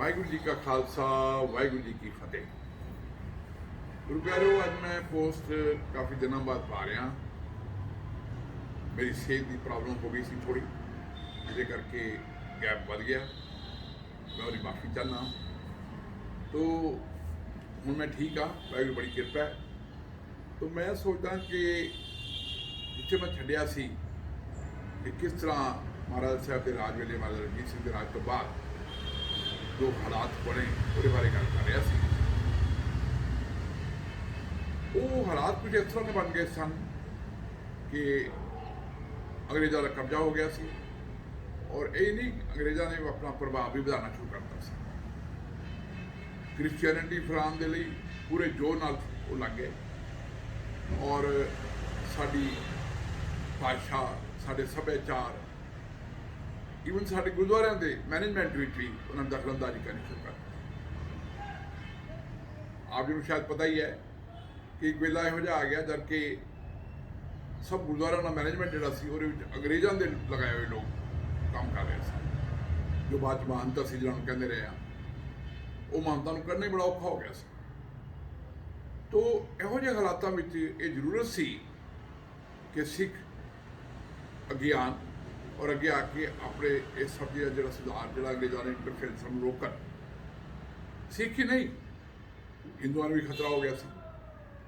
ਵਾਹਿਗੁਰੂ ਜੀ ਕਾ ਖਾਲਸਾ ਵਾਹਿਗੁਰੂ ਜੀ ਕੀ ਫਤਿਹ ਗੁਰੂ ਪਿਆਰਿਓ ਅੱਜ ਮੈਂ ਪੋਸਟ ਕਾਫੀ ਦਿਨਾਂ ਬਾਅਦ ਪਾ ਰਿਹਾ ਮੇਰੀ ਸਿਹਤ ਦੀ ਪ੍ਰੋਬਲਮ ਹੋ ਗਈ ਸੀ ਥੋੜੀ ਜਿਹਦੇ ਕਰਕੇ ਗੈਪ ਵੱਧ ਗਿਆ ਮੈਂ ਉਹਦੀ ਮਾਫੀ ਚਾਹਨਾ ਤੋ ਹੁਣ ਮੈਂ ਠੀਕ ਆ ਵਾਹਿਗੁਰੂ ਬੜੀ ਕਿਰਪਾ ਹੈ ਤੋ ਮੈਂ ਸੋਚਦਾ ਕਿ ਜਿੱਥੇ ਮੈਂ ਛੱਡਿਆ ਸੀ ਕਿ ਕਿਸ ਤਰ੍ਹਾਂ ਮਹਾਰਾਜ ਸਾਹਿਬ ਦੇ ਰਾਜ ਵੇਲੇ ਮਹਾਰਾਜ ਰਣਜੀਤ ਸਿੰਘ ਦੇ ਰਾਜ ਤੋਂ ਬਾਅਦ ਜੋ ਹਾਲਾਤ ਬਣੇ, ਉਹਦੇ ਬਾਰੇ ਗੱਲ ਕਰ ਰਿਹਾ ਸੀ। ਉਹ ਹਾਲਾਤ ਕੁਝ ਇਸ ਤਰ੍ਹਾਂ ਦੇ ਬਣ ਗਏ ਸਨ ਕਿ ਅੰਗਰੇਜ਼ਾਂ ਦਾ ਕਬਜ਼ਾ ਹੋ ਗਿਆ ਸੀ ਔਰ ਇਹ ਨਹੀਂ ਅੰਗਰੇਜ਼ਾਂ ਨੇ ਆਪਣਾ ਪ੍ਰਭਾਵ ਵੀ ਵਧਾਉਣਾ ਸ਼ੁਰੂ ਕਰਤਾ ਸੀ। ਕ੍ਰਿਸਚੀਅਨਿਟੀ ਫੈਲਾਉਣ ਦੇ ਲਈ ਪੂਰੇ ਜੋਰ ਨਾਲ ਉਹ ਲੱਗ ਗਏ ਔਰ ਸਾਡੀ ਭਾਸ਼ਾ, ਸਾਡੇ ਸੱਭਿਆਚਾਰ ਇਵਨ ਸਾਡੇ ਗੁਰਦੁਆਰਿਆਂ ਦੇ ਮੈਨੇਜਮੈਂਟ ਵਿੱਚ ਵੀ ਉਹਨਾਂ ਨੇ ਦਖਲਅੰਦਾਜ਼ੀ ਕਰਨੀ ਸ਼ੁਰੂ ਕਰ ਦਿੱਤੀ ਆਪ ਜੀ ਨੂੰ ਸ਼ਾਇਦ ਪਤਾ ਹੀ ਹੈ ਕਿ ਇੱਕ ਵੇਲਾ ਇਹੋ ਜਿਹਾ ਆ ਗਿਆ ਜਦ ਕਿ ਸਭ ਗੁਰਦੁਆਰਿਆਂ ਦਾ ਮੈਨੇਜਮੈਂਟ ਜਿਹੜਾ ਸੀ, ਉਹਦੇ ਵਿੱਚ ਅੰਗਰੇਜ਼ਾਂ ਦੇ ਲਗਾਏ ਹੋਏ ਲੋਕ ਕੰਮ ਕਰ ਰਹੇ ਸੀ ਜੋ ਬਾਅਦ ਚ ਮਹੰਤ ਸੀ, ਜਿਹਨਾਂ ਨੂੰ ਕਹਿੰਦੇ ਰਹੇ ਆ। ਉਹ ਮਹੰਤਾਂ ਨੂੰ ਕਰਨਾ ਹੀ ਬੜਾ ਔਖਾ ਹੋ ਗਿਆ ਸੀ। ਤੋ ਇਹੋ ਜਿਹੇ ਹਾਲਾਤਾਂ ਵਿੱਚ ਇਹ ਜ਼ਰੂਰਤ ਸੀ ਕਿ ਸਿੱਖ ਅਗਿਆਨ ਔਰ ਅੱਗੇ ਆ ਕੇ ਆਪਣੇ ਇਸ ਸਭ ਦਾ ਜਿਹੜਾ ਸੁਧਾਰ, ਜਿਹੜਾ ਅੰਗਰੇਜ਼ਾਂ ਨੇ ਇੰਟਰਫੇਰੈਂਸ ਨੂੰ ਰੋਕਣ। ਸਿੱਖ ਹੀ ਨਹੀਂ। ਹਿੰਦੂਆਂ ਨੂੰ ਵੀ ਖਤਰਾ ਹੋ ਗਿਆ ਸੀ।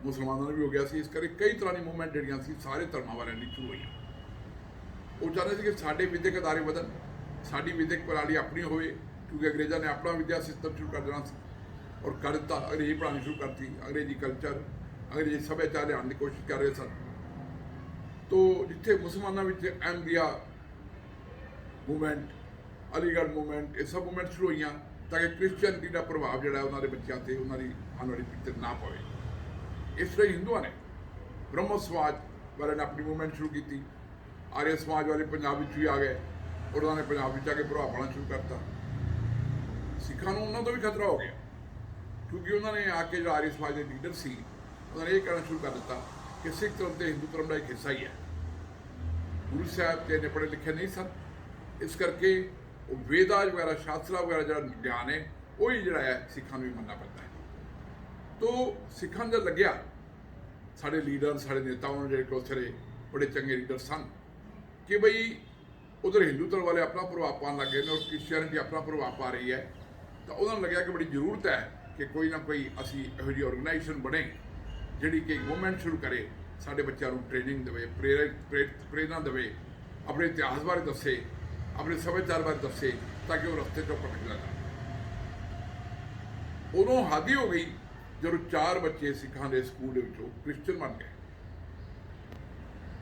ਮੁਸਲਮਾਨਾਂ ਨੂੰ ਵੀ ਹੋ ਗਿਆ ਸੀ। ਇਸ ਕਰਕੇ ਕਈ ਤਰ੍ਹਾਂ ਦੀ ਮੂਵਮੈਂਟ ਜਿਹੜੀਆਂ ਸੀ, ਸਾਰੇ ਧਰਮਾਂ ਵਾਲਿਆਂ ਦੀ ਸ਼ੁਰੂ ਹੋਈਆਂ। ਉਹ ਚਾਹੁੰਦੇ ਸੀ ਕਿ ਸਾਡੇ ਵਿਦਿਅਕ ਅਦਾਰੇ ਵਧਣ। ਸਾਡੀ ਵਿਦਿਅਕ ਪ੍ਰਣਾਲੀ ਆਪਣੀ ਹੋਵੇ, ਕਿਉਂਕਿ ਅੰਗਰੇਜ਼ਾਂ ਨੇ ਆਪਣਾ ਵਿਦਿਆ ਸਿਸਟਮ ਸ਼ੁਰੂ ਕਰ ਦੇਣਾ ਸੀ। ਔਰ ਕਰ ਦਿੱਤਾ, ਅੰਗਰੇਜ਼ੀ ਪੜ੍ਹਾਉਣੀ ਸ਼ੁਰੂ ਕਰਤੀ। ਅੰਗਰੇਜ਼ੀ ਕਲਚਰ ਅੰਗਰੇਜ਼ੀ ਸੱਭਿਆਚਾਰ ਲਿਆਉਣ ਦੀ ਕੋਸ਼ਿਸ਼ ਕਰ ਰਹੇ ਸਨ। ਤੋ ਜਿੱਥੇ ਮੁਸਲਮਾਨਾਂ ਵਿੱਚ ਅਹਿਮਦੀਆ ਮੂਵਮੈਂਟ, ਅਲੀਗੜ੍ਹ ਮੂਵਮੈਂਟ, ਇਹ ਸਭ ਮੂਵਮੈਂਟ ਸ਼ੁਰੂ ਹੋਈਆਂ ਤਾਂ ਕਿ ਕ੍ਰਿਸਚੀਅਨਟੀ ਦਾ ਪ੍ਰਭਾਵ ਜਿਹੜਾ ਉਹਨਾਂ ਦੇ ਬੱਚਿਆਂ ਤੇ, ਉਹਨਾਂ ਦੀ ਆਉਣ ਵਾਲੀ ਪਿੱਤਰ ਨਾ ਪਵੇ। ਇਸ ਲਈ ਹਿੰਦੂਆਂ ਨੇ ਬ੍ਰਹਮ ਸਮਾਜ ਵਾਲਿਆਂ ਨੇ ਆਪਣੀ ਮੂਵਮੈਂਟ ਸ਼ੁਰੂ ਕੀਤੀ। ਆਰੀਆ ਸਮਾਜ ਵਾਲੇ ਪੰਜਾਬ ਵਿੱਚ ਵੀ ਆ ਗਏ ਔਰ ਉਹਨਾਂ ਨੇ ਪੰਜਾਬ ਵਿੱਚ ਆ ਕੇ ਪ੍ਰਭਾਵ ਪਾਉਣਾ ਸ਼ੁਰੂ ਕਰਤਾ। ਸਿੱਖਾਂ ਨੂੰ ਉਹਨਾਂ ਤੋਂ ਵੀ ਖਤਰਾ ਹੋ ਗਿਆ ਕਿਉਂਕਿ ਉਹਨਾਂ ਨੇ ਆ ਕੇ ਜਿਹੜਾ ਆਰੀਆ ਸਮਾਜ ਦੇ ਲੀਡਰ ਸੀ, ਉਹਨਾਂ ਨੇ ਇਹ ਕਹਿਣਾ ਸ਼ੁਰੂ ਕਰ ਦਿੱਤਾ ਕਿ ਸਿੱਖ ਧਰਮ ਤੇ ਹਿੰਦੂ ਧਰਮ ਦਾ ਇੱਕ ਹਿੱਸਾ ਹੀ ਹੈ। ਗੁਰੂ ਸਾਹਿਬ ਤੇ ਨੇ ਪੜ੍ਹੇ ਲਿਖੇ ਨਹੀਂ ਸਨ। ਇਸ ਕਰਕੇ ਉਹ ਵੇਦਾਂ ਵਗੈਰਾ, ਸ਼ਾਸਤਰਾਂ ਵਗੈਰਾ ਜਿਹੜਾ ਗਿਆਨ ਹੈ, ਉਹ ਹੀ ਜਿਹੜਾ ਹੈ, ਸਿੱਖਾਂ ਨੂੰ ਵੀ ਮੰਨਣਾ ਪੈਂਦਾ ਹੈ। ਤੋ ਸਿੱਖਾਂ ਦਾ ਲੱਗਿਆ, ਸਾਡੇ ਲੀਡਰ, ਸਾਡੇ ਨੇਤਾਵਾਂ ਨੂੰ ਜਿਹੜੇ ਕੋਸਰੇ ਬੜੇ ਚੰਗੇ ਲੀਡਰ ਸਨ, ਕਿ ਬਈ ਉਧਰ ਹਿੰਦੂ ਧਰਮ ਵਾਲੇ ਆਪਣਾ ਪ੍ਰਭਾਵ ਪਾਉਣ ਲੱਗੇ ਨੇ ਔਰ ਕ੍ਰਿਸਚੀਅਨਿਟੀ ਆਪਣਾ ਪ੍ਰਭਾਵ ਪਾ ਰਹੀ ਹੈ, ਤਾਂ ਉਹਨਾਂ ਨੂੰ ਲੱਗਿਆ ਕਿ ਬੜੀ ਜ਼ਰੂਰਤ ਹੈ ਕਿ ਕੋਈ ਨਾ ਕੋਈ ਅਸੀਂ ਇਹੋ ਜਿਹੀ ਆਰਗੇਨਾਈਜੇਸ਼ਨ ਬਣੇ, ਜਿਹੜੀ ਕਿ ਮੂਵਮੈਂਟ ਸ਼ੁਰੂ ਕਰੇ, ਸਾਡੇ ਬੱਚਿਆਂ ਨੂੰ ਟ੍ਰੇਨਿੰਗ ਦੇਵੇ, ਪ੍ਰੇਰਿਤ, ਪ੍ਰੇਰਿਤ- ਪ੍ਰੇਰਨਾ ਦੇਵੇ, ਆਪਣੇ ਇਤਿਹਾਸ ਬਾਰੇ ਦੱਸੇ ਆਪਣੇ ਸੱਭਿਆਚਾਰ ਬਾਰੇ ਦੱਸੇ ਤਾਂ ਕਿ ਉਹ ਰਸਤੇ ਤੋਂ ਭਟਕ ਨਾ ਉਦੋਂ ਹਾਦੀ ਹੋ ਗਈ ਜਦੋਂ ਚਾਰ ਬੱਚੇ ਸਿੱਖਾਂ ਦੇ ਸਕੂਲ ਦੇ ਵਿੱਚੋਂ ਕ੍ਰਿਸਚੀਅਨ ਬਣ ਗਏ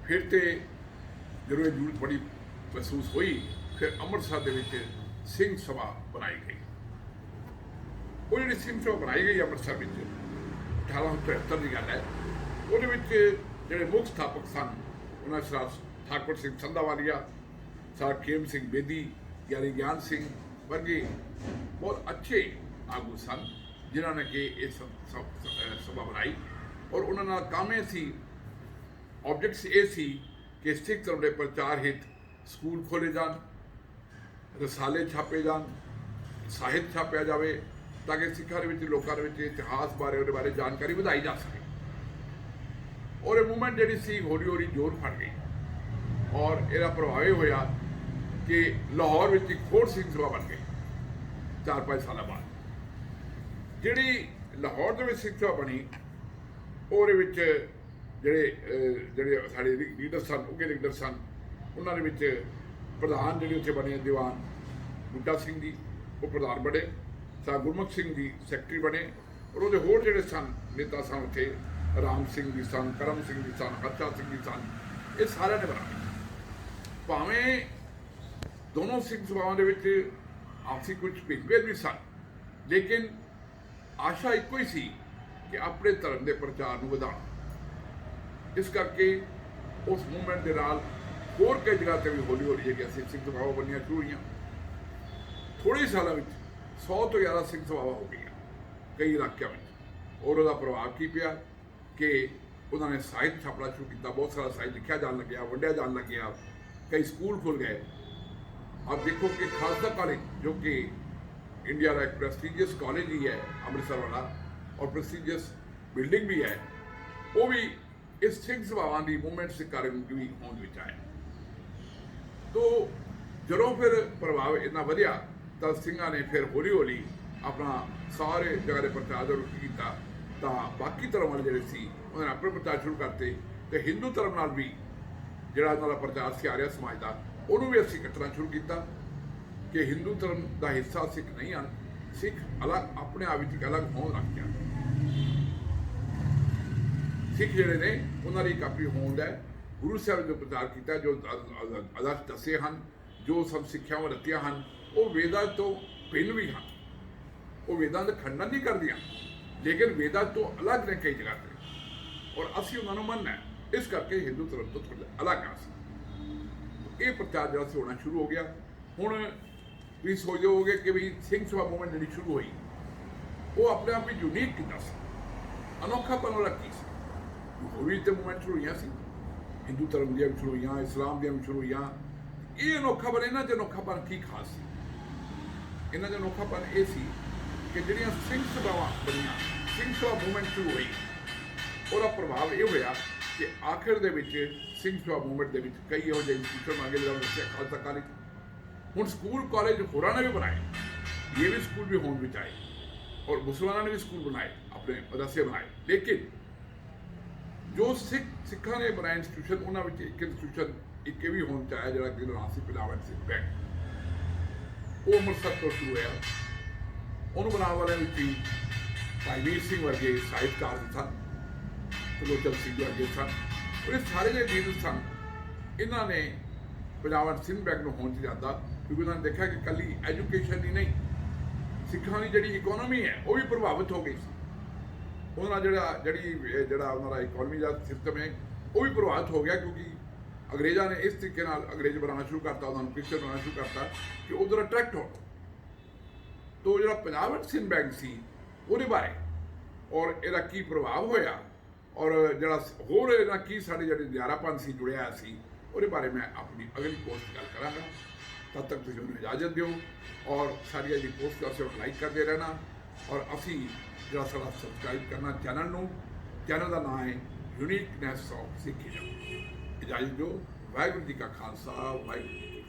ਫਿਰ ਤੇ ਜਦੋਂ ਇਹ ਜ਼ਰੂਰਤ ਬੜੀ ਮਹਿਸੂਸ ਹੋਈ ਫਿਰ ਅੰਮ੍ਰਿਤਸਰ ਦੇ ਵਿੱਚ ਸਿੰਘ ਸਭਾ ਬਣਾਈ ਗਈ ਉਹ ਜਿਹੜੀ ਸਿੰਘ ਸਭਾ ਬਣਾਈ ਗਈ ਅੰਮ੍ਰਿਤਸਰ ਵਿੱਚ 1873 ਦੀ ਗੱਲ ਹੈ ਉਹਦੇ ਵਿੱਚ ਜਿਹੜੇ ਮੁੱਖ ਸਥਾਪਕ ਸਨ ਉਹਨਾਂ ਸਰਾਜ ਠਾਕੁਰ ਸਿੰਘ ਸੰਧਾਵਾਲੀਆ ਸਰ ਕੇਮ ਸਿੰਘ ਬੇਦੀ ਗਿਆਨੀ ਗਿਆਨ ਸਿੰਘ ਵਰਗੇ ਬਹੁਤ ਅੱਛੇ ਆਗੂ ਸਨ, ਜਿਨ੍ਹਾਂ ਨੇ ਕਿ ਇਹ ਸਭਾ ਬਣਾਈ। ਔਰ ਉਹਨਾਂ ਨਾਲ ਕੰਮ ਇਹ ਸੀ ਆਬਜੈਕਟਸ ਇਹ ਸੀ ਕਿ ਸਿੱਖ ਧਰਮ ਦੇ ਪ੍ਰਚਾਰ ਹਿੱਤ ਸਕੂਲ ਖੋਲੇ ਜਾਣ, ਰਸਾਲੇ ਛਾਪੇ ਜਾਣ, ਸਾਹਿਤ ਛਾਪਿਆ ਜਾਵੇ, ਤਾਂ ਕਿ ਸਿੱਖਾਂ ਦੇ ਵਿੱਚ, ਲੋਕਾਂ ਦੇ ਵਿੱਚ ਇਤਿਹਾਸ ਬਾਰੇ, ਉਹਦੇ ਬਾਰੇ ਜਾਣਕਾਰੀ ਵਧਾਈ ਜਾ ਸਕੇ। ਔਰ ਇਹ ਮੂਵਮੈਂਟ ਜਿਹੜੀ ਸੀ ਹੌਲੀ ਹੌਲੀ ਜੋਰ ਫੜ ਗਈ। ਔਰ ਇਹਦਾ ਪ੍ਰਭਾਵ ਇਹ ਹੋਇਆ ਕਿ ਲਾਹੌਰ ਵਿੱਚ ਇੱਕ ਹੋਰ ਸਿੰਘ ਸਭਾ ਬਣ ਗਈ, ਚਾਰ ਪੰਜ ਸਾਲਾਂ ਬਾਅਦ। ਜਿਹੜੀ ਲਾਹੌਰ ਦੇ ਵਿੱਚ ਸਿੰਘ ਸਭਾ ਬਣੀ, ਉਹਦੇ ਵਿੱਚ ਜਿਹੜੇ ਜਿਹੜੇ ਸਾਡੇ ਲੀਡਰ ਸਨ ਉੱਗੇ ਲੀਡਰ ਸਨ, ਉਹਨਾਂ ਦੇ ਵਿੱਚ ਪ੍ਰਧਾਨ ਜਿਹੜੇ ਉੱਥੇ ਬਣੇ ਦੀਵਾਨ ਬੁੱਢਾ ਸਿੰਘ ਜੀ, ਉਹ ਪ੍ਰਧਾਨ ਬਣੇ, ਸਾ ਗੁਰਮੁਖ ਸਿੰਘ ਜੀ ਸੈਕਟਰੀ ਬਣੇ, ਔਰ ਉਹਦੇ ਹੋਰ ਜਿਹੜੇ ਸਨ, ਨੇਤਾ ਸਨ ਉੱਥੇ, ਰਾਮ ਸਿੰਘ ਜੀ ਸਨ, ਕਰਮ ਸਿੰਘ ਜੀ ਸਨ ਹਰਚਾ ਸਿੰਘ ਜੀ ਸਨ, ਇਹ ਸਾਰਿਆਂ ਨੇ ਬਣਾਏ ਭਾਵੇਂ ਦੋਨੋਂ ਸਿੱਖ ਸਭਾਵਾਂ ਦੇ ਵਿੱਚ ਆਪਸੀ ਕੁਝ ਭਿੰਨਭੇਦ ਵੀ ਸਨ। ਲੇਕਿਨ ਆਸ਼ਾ ਇੱਕੋ ਹੀ ਸੀ ਕਿ ਆਪਣੇ ਧਰਮ ਦੇ ਪ੍ਰਚਾਰ ਨੂੰ ਵਧਾਉਣਾ। ਇਸ ਕਰਕੇ ਉਸ ਮੂਵਮੈਂਟ ਦੇ ਨਾਲ ਹੋਰ ਕਈ ਜਗ੍ਹਾ ਤੇ ਵੀ ਹੌਲੀ ਹੌਲੀ ਜਿਹੜੀਆਂ ਸਿੱਖ ਸਿੱਖ ਸਭਾਵਾਂ ਬਣੀਆਂ ਸ਼ੁਰੂ ਹੋਈਆਂ। ਥੋੜੇ ਸਾਲਾਂ ਵਿੱਚ 100 ਤੋਂ ਜ਼ਿਆਦਾ ਸਿੱਖ ਸਭਾਵਾਂ ਹੋ ਗਈਆਂ, ਕਈ ਇਲਾਕਿਆਂ ਵਿੱਚ। ਔਰ ਉਹਦਾ ਪ੍ਰਭਾਵ ਕੀ ਪਿਆ ਕਿ ਉਹਨਾਂ ਨੇ ਸਾਹਿਤ ਛਾਪਣਾ ਸ਼ੁਰੂ ਕੀਤਾ। ਬਹੁਤ ਸਾਰਾ ਸਾਹਿਤ ਲਿਖਿਆ ਜਾਣ ਲੱਗਿਆ, ਵੰਡਿਆ ਜਾਣ ਲੱਗਿਆ। ਕਈ ਸਕੂਲ ਖੁੱਲ ਗਏ। ਆਪ ਦੇਖੋ ਕਿ ਖਾਲਸਾ ਕਾਲਜ ਜੋ ਕਿ ਇੰਡੀਆ ਦਾ ਇੱਕ ਪ੍ਰੈਸਟੀਜੀਅਸ ਕਾਲਜ ਹੀ ਹੈ, ਅੰਮ੍ਰਿਤਸਰ ਵਾਲਾ, ਔਰ ਪ੍ਰੈਸਟੀਜੀਅਸ ਬਿਲਡਿੰਗ ਵੀ ਹੈ, ਉਹ ਵੀ ਇਸ ਸਿੰਘ ਸਭਾਵਾਂ ਦੀ ਮੂਵਮੈਂਟ ਦੇ ਕਾਰਨ ਵੀ ਹੋਂਦ ਵਿੱਚ ਆਇਆ ਤੋ ਜਦੋਂ ਫਿਰ ਪ੍ਰਭਾਵ ਇੰਨਾ ਵਧਿਆ, ਤਾਂ ਸਿੰਘਾਂ ਨੇ ਫਿਰ ਹੌਲੀ ਹੌਲੀ ਆਪਣਾ ਸਾਰੇ ਜਗ੍ਹਾ ਦੇ ਪ੍ਰਚਾਰ ਦਾ ਕੀਤਾ, ਤਾਂ ਬਾਕੀ ਧਰਮ ਵਾਲੇ ਜਿਹੜੇ ਸੀ, ਉਹਨਾਂ ਨੇ ਆਪਣੇ ਪ੍ਰਚਾਰ ਸ਼ੁਰੂ ਕਰਤੇ, ਤੇ ਹਿੰਦੂ ਧਰਮ ਨਾਲ ਵੀ ਜਿਹੜਾ ਉਹਨਾਂ ਦਾ ਪ੍ਰਚਾਰ ਸੀ ਆਰਿਆ ਸਮਾਜ ਦਾ ਉਹਨੂੰ ਵੀ ਅਸੀਂ ਕੱਟਣਾ ਸ਼ੁਰੂ ਕੀਤਾ ਕਿ ਹਿੰਦੂ ਧਰਮ ਦਾ ਹਿੱਸਾ ਸਿੱਖ ਨਹੀਂ ਹਨ, ਸਿੱਖ ਅਲੱਗ, ਆਪਣੇ ਆਪ ਵਿੱਚ ਅਲੱਗ ਹੋਣ ਰੱਖਦੇ ਗਿਆ ਸਿੱਖ ਜਿਹੜੇ ਨੇ, ਉਹਨਾਂ ਦੀ ਇੱਕ ਹੋਂਦ ਹੈ। ਗੁਰੂ ਸਾਹਿਬ ਨੇ ਪ੍ਰਚਾਰ ਕੀਤਾ, ਜੋ ਅਦਾਸ ਦੱਸੇ ਹਨ, ਜੋ ਸਭ ਸਿੱਖਿਆਵਾਂ ਦਿੱਤੀਆਂ ਹਨ, ਉਹ ਵੇਦਾਂ ਤੋਂ ਭਿੰਨ ਵੀ ਹਨ। ਉਹ ਵੇਦਾਂ ਦਾ ਖੰਡਨ ਨਹੀਂ ਕਰਦੀਆਂ, ਲੇਕਿਨ ਵੇਦਾਂ ਤੋਂ ਅਲੱਗ ਨੇ ਕਈ ਜਗ੍ਹਾ ਤੇ। ਔਰ ਅਸੀਂ ਉਹਨਾਂ ਨੂੰ ਮੰਨਣਾ ਇਸ ਕਰਕੇ ਹਿੰਦੂ ਧਰਮ ਤੋਂ ਥੋੜ੍ਹਾ ਅਲੱਗ ਆ ਸੀ ਇਹ ਪ੍ਰਚਾਰ ਜਿਹੜਾ ਸੀ ਹੋਣਾ ਸ਼ੁਰੂ ਹੋ ਗਿਆ। ਹੁਣ ਤੁਸੀਂ ਸੋਚਦੇ ਹੋਗੇ ਕਿ ਵੀ ਸਿੰਘ ਸਭਾ ਮੂਵਮੈਂਟ ਜਿਹੜੀ ਸ਼ੁਰੂ ਹੋਈ, ਉਹ ਆਪਣੇ ਆਪ ਵਿੱਚ ਯੂਨੀਕ ਕੀਤਾ ਸੀ। ਅਨੋਖਾ ਪਨ ਰੱਖੀ ਸੀ? ਹੋਰ ਵੀ ਤੇ ਮੂਵਮੈਂਟ ਸ਼ੁਰੂ ਹੋਈਆਂ ਸੀ। ਹਿੰਦੂ ਧਰਮ ਦੀਆਂ ਸ਼ੁਰੂ ਹੋਈਆਂ, ਇਸਲਾਮ ਦੀਆਂ ਸ਼ੁਰੂ ਹੋਈਆਂ। ਇਹ ਅਨੋਖਾ ਬਣ ਇਹਨਾਂ ਚ ਅਨੋਖਾਪਨ ਕੀ ਖਾਸ ਸੀ? ਇਹਨਾਂ ਦਾ ਅਨੋਖਾਪਨ ਇਹ ਸੀ ਕਿ ਜਿਹੜੀਆਂ ਸਿੰਘ ਸਭਾਵਾਂ ਬਣੀਆਂ, ਸਿੰਘ ਸਭਾ ਮੂਵਮੈਂਟ ਸ਼ੁਰੂ ਹੋਈ, ਉਹਦਾ ਪ੍ਰਭਾਵ ਇਹ ਹੋਇਆ ਕਿ ਆਖਿਰ ਦੇ ਵਿੱਚ ਸਿੰਘ ਸਭਾ ਮੂਵਮੈਂਟ ਦੇ ਵਿੱਚ ਕਈ ਇਹੋ ਜਿਹੇ ਇੰਸਟੀਟਿਊਸ਼ਨ ਆਗੇ ਜਿਹੜਾ ਦੱਸਿਆ ਖਾਲਸਾ ਕਾਲਜ ਹੁਣ ਸਕੂਲ ਕਾਲਜ ਹੋਰਾਂ ਨੇ ਵੀ ਬਣਾਏ। ਇਹ ਵੀ ਸਕੂਲ ਵੀ ਹੋਣ ਵਿੱਚ ਆਏ। ਔਰ ਮੁਸਲਮਾਨਾਂ ਨੇ ਵੀ ਸਕੂਲ ਬਣਾਏ, ਆਪਣੇ ਮਦਰਸੇ ਬਣਾਏ। ਲੇਕਿਨ ਜੋ ਸਿੱਖ, ਸਿੱਖਾਂ ਨੇ ਬਣਾਏ ਇੰਸਟੀਟਿਊਸ਼ਨ ਉਹਨਾਂ ਵਿੱਚ ਇੱਕ ਇੰਸਟੀਟਿਊਸ਼ਨ ਇੱਕ ਇਹ ਵੀ ਹੋਣ ਚ ਆਇਆ ਜਿਹੜਾ ਕਿ ਨਾਮ ਸੀ ਪਿਲਾਵਟ ਸਿੰਘ ਬੈਂਕ। ਉਹ ਅੰਮ੍ਰਿਤਸਰ ਤੋਂ ਸ਼ੁਰੂ ਹੋਇਆ। ਉਹਨੂੰ ਬਣਾਉਣ ਵਾਲਿਆਂ ਵਿੱਚ ਹੀ ਭਾਈ ਵੀਰ ਸਿੰਘ ਵਰਗੇ ਸਾਹਿਤਕਾਰ ਸਨ। ਲੋਚਨ ਸਿੰਘ ਵਰਗੇ ਸਨ ਉਹ ਸਾਰੇ ਜਿਹੜੇ ਲੀਡਰ ਸਨ, ਇਹਨਾਂ ਨੇ ਪਿਲਾਵਟ ਸਿੰਘ ਬੈਂਕ ਨੂੰ ਹੋਣ ਚ ਜਾਂਦਾ ਕਿਉਂਕਿ ਉਹਨਾਂ ਨੇ ਦੇਖਿਆ ਕਿ ਕੱਲੀ ਐਜੂਕੇਸ਼ਨ ਹੀ ਨਹੀਂ, ਸਿੱਖਾਂ ਦੀ ਜਿਹੜੀ ਇਕਨੋਮੀ ਹੈ, ਉਹ ਵੀ ਪ੍ਰਭਾਵਿਤ ਹੋ ਗਈ ਸੀ। ਉਹਨਾਂ ਦਾ ਜਿਹੜਾ ਜਿਹੜੀ ਜਿਹੜਾ ਉਹਨਾਂ ਦਾ ਇਕਨੋਮੀ ਦਾ ਸਿਸਟਮ ਹੈ, ਉਹ ਵੀ ਪ੍ਰਭਾਵਿਤ ਹੋ ਗਿਆ, ਕਿਉਂਕਿ ਅੰਗਰੇਜ਼ਾਂ ਨੇ ਇਸ ਤਰੀਕੇ ਨਾਲ ਅੰਗਰੇਜ਼ ਬਣਾਉਣਾ ਸ਼ੁਰੂ ਕਰਤਾ, ਉਹਨਾਂ ਨੂੰ ਪਿਕਚਰ ਬਣਾਉਣਾ ਸ਼ੁਰੂ ਕਰਤਾ, ਕਿ ਉਧਰ ਅਟਰੈਕਟ ਹੋ ਤੋ ਜਿਹੜਾ ਪੰਜਾਬ ਐਂਡ ਸਿੰਧ ਬੈਂਕ ਸੀ, ਉਹਦੇ ਬਾਰੇ ਔਰ ਇਹਦਾ ਕੀ ਪ੍ਰਭਾਵ ਹੋਇਆ ਔਰ ਜਿਹੜਾ ਹੋਰ ਇਹਦਾ ਕੀ ਸਾਡੇ ਜਿਹੜੇ ਨਿਆਰਾਪਨ ਸੀ, ਜੁੜਿਆ ਹੋਇਆ ਸੀ, ਉਹਦੇ ਬਾਰੇ ਮੈਂ ਆਪਣੀ ਅਗਲੀ ਪੋਸਟ ਗੱਲ ਕਰਾਂਗਾ। ਤਦ ਤੱਕ ਤੁਸੀਂ ਮੈਨੂੰ ਇਜਾਜ਼ਤ ਦਿਓ ਔਰ ਸਾਡੀਆਂ ਜੀ ਪੋਸਟਾਂ ਅਸੀਂ ਲਾਈਕ ਕਰਦੇ ਰਹਿਣਾ ਔਰ ਅਸੀਂ ਜਿਹੜਾ ਸਾਡਾ ਸਬਸਕ੍ਰਾਈਬ ਕਰਨਾ ਚੈਨਲ ਨੂੰ ਚੈਨਲ ਦਾ ਨਾਮ ਹੈ ਯੂਨੀਕਨੈਸ ਆਫ ਸਿੱਖੀਜ਼ਮ ਇਜਾਜ਼ਤ ਦਿਓ। ਵਾਹਿਗੁਰੂ ਜੀ ਕਾ ਖਾਲਸਾ, ਵਾਹਿਗੁਰੂ ਜੀ